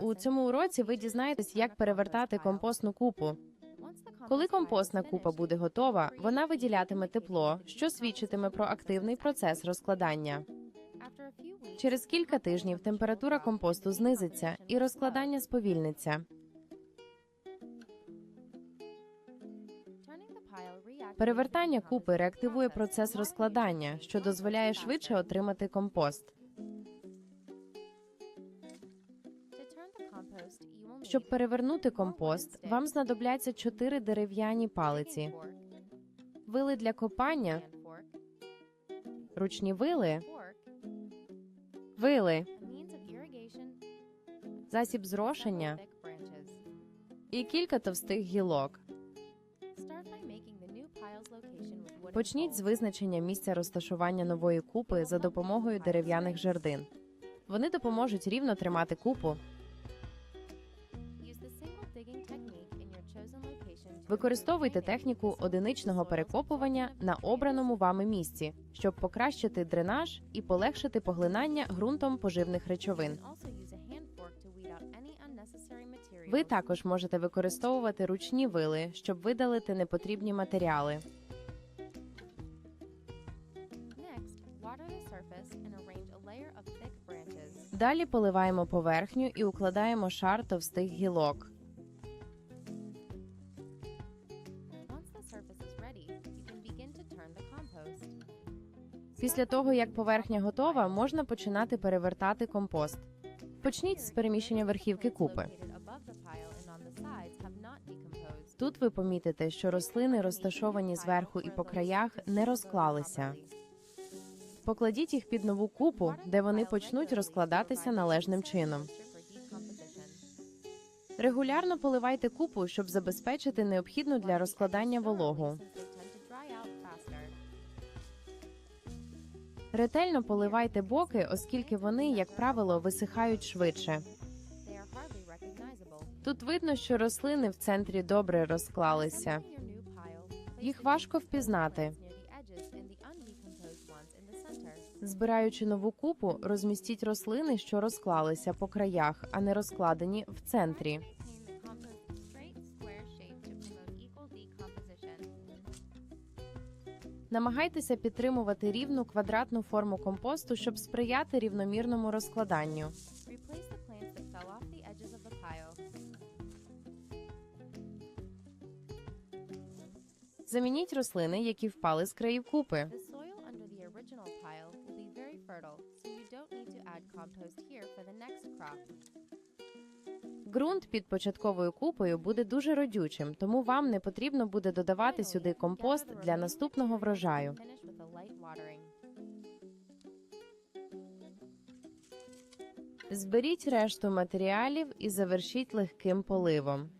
У цьому уроці ви дізнаєтесь, як перевертати компостну купу. Коли компостна купа буде готова, вона виділятиме тепло, що свідчитиме про активний процес розкладання. Через кілька тижнів температура компосту знизиться і розкладання сповільниться. Перевертання купи реактивує процес розкладання, що дозволяє швидше отримати компост. Щоб перевернути компост, вам знадобляться чотири дерев'яні палиці, вили для копання, ручні вили, вили, засіб зрошення і кілька товстих гілок. Почніть з визначення місця розташування нової купи за допомогою дерев'яних жердин. Вони допоможуть рівно тримати купу. Використовуйте техніку одиничного перекопування на обраному вами місці, щоб покращити дренаж і полегшити поглинання ґрунтом поживних речовин. Ви також можете використовувати ручні вили, щоб видалити непотрібні матеріали. Далі поливаємо поверхню і укладаємо шар товстих гілок. Після того, як поверхня готова, можна починати перевертати компост. Почніть з переміщення верхівки купи. Тут ви помітите, що рослини, розташовані зверху і по краях, не розклалися. Покладіть їх під нову купу, де вони почнуть розкладатися належним чином. Регулярно поливайте купу, щоб забезпечити необхідну для розкладання вологу. Ретельно поливайте боки, оскільки вони, як правило, висихають швидше. Тут видно, що рослини в центрі добре розклалися. Їх важко впізнати. Збираючи нову купу, розмістіть рослини, що розклалися по краях, а не розкладені в центрі. Намагайтеся підтримувати рівну квадратну форму компосту, щоб сприяти рівномірному розкладанню. Замініть рослини, які впали з країв купи. Ґрунт під початковою купою буде дуже родючим, тому вам не потрібно буде додавати сюди компост для наступного врожаю. Зберіть решту матеріалів і завершіть легким поливом.